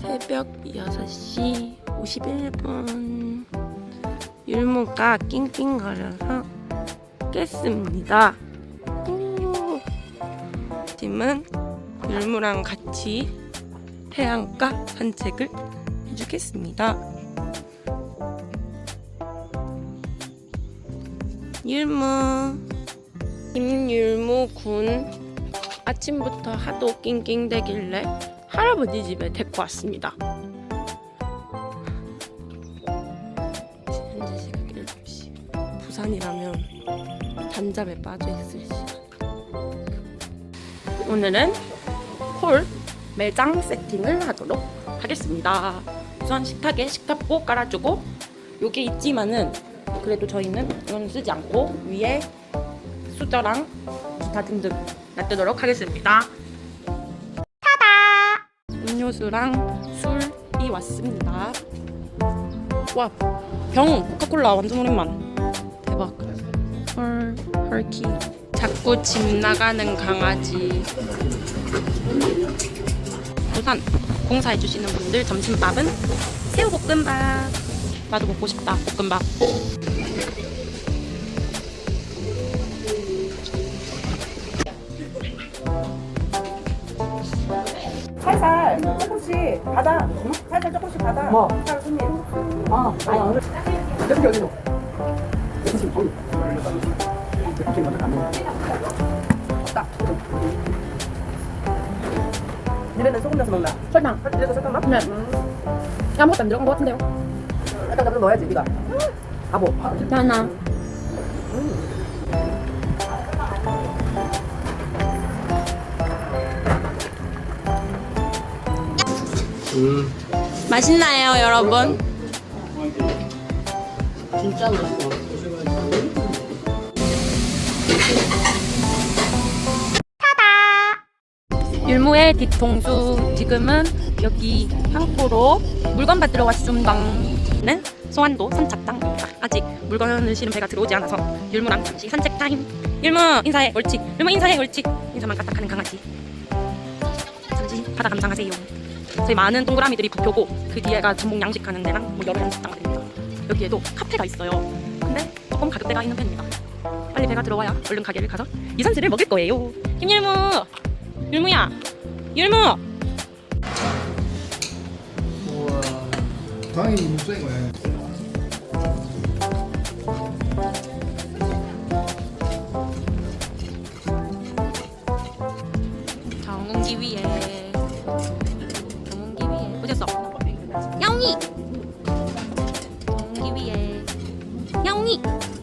새벽 6시 51분 율무가 낑낑거려서 깼습니다. 오. 짐은 율무랑 같이 해안가 산책을 해주겠습니다. 율무 김율무 군 아침부터 하도 낑낑대길래 할아버지 집에 데리고 왔습니다. 현재 시각 7시. 부산이라면 잠잠에 빠져있을 시간. 오늘은 홀 매장 세팅을 하도록 하겠습니다. 우선 식탁에 식탁보 깔아주고 요게 있지만은 그래도 저희는 이건 쓰지 않고 위에 수저랑 기타 등등 놔두도록 하겠습니다. 음료수랑 술이 왔습니다. 와, 병 코카콜라 완전 오랜만. 대박. 헐, 헐키. 자꾸 집 나가는 강아지. 우선 공사해 주시는 분들 점심밥은 새우볶음밥. 나도 먹고 싶다. 볶음밥. 조금씩 받아. 살살 조금씩 받아. 뭐? 살 손님. 어. 아니. 여기 어디로? 없다. 니네는 소금 넣어서 먹나? 설탕. 이래서 설탕 넣어? 네. 아무것도 안 들어간 것 같은데요? 일단 좀 넣어야지 네가. 바보. 하 나. 맛있나요, 여러분? 진짜 맛있어. 율무의 뒤통수 지금은 여기 향토로 물건 받으러 왔습니다는 소환도 선착장입니다. 아직 물건을 실은 배가 들어오지 않아서 율무랑 잠시 산책 타임. 율무 인사해 옳지. 율무 인사해 옳지. 인사만 까딱하는 강아지. 잠시 바다 감상하세요. 저희 많은 동그라미들이 부표고 그 뒤에가 전복 양식하는 데랑 뭐 여러 양식장가 됩니다. 여기에도 카페가 있어요. 근데 조금 가격대가 있는 편입니다. 빨리 배가 들어와야 얼른 가게를 가서 유산슬을 먹을 거예요. 김율무, 율무야, 율무. 우와 당연히 목소리 거야 妖孽。